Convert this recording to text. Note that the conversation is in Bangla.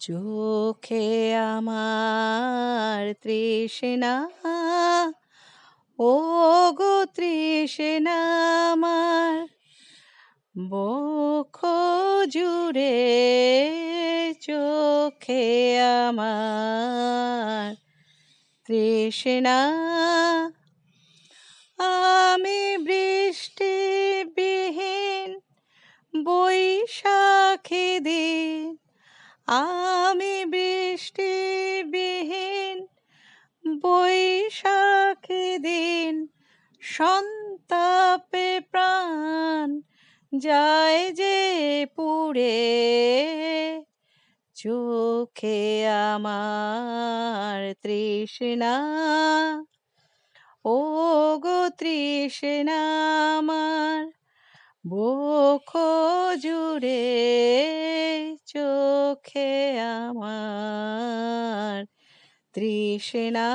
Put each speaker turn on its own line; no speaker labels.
চোখে আমার তৃষ্ণা ও গো তৃষ্ণা আমার, বক্ষ জুড়ে চোখে আমার তৃষ্ণা। আমি বৃষ্টি বিহীন বৈশাখী আমি বৃষ্টি বিহীন বৈশাখী দিন, সন্তাপে প্রাণ, যায় যে পুড়ে চোখে আমার তৃষ্ণা। ও গো তৃষ্ণা আমার, বক্ষ জুড়ে চোখে আমার তৃষ্ণা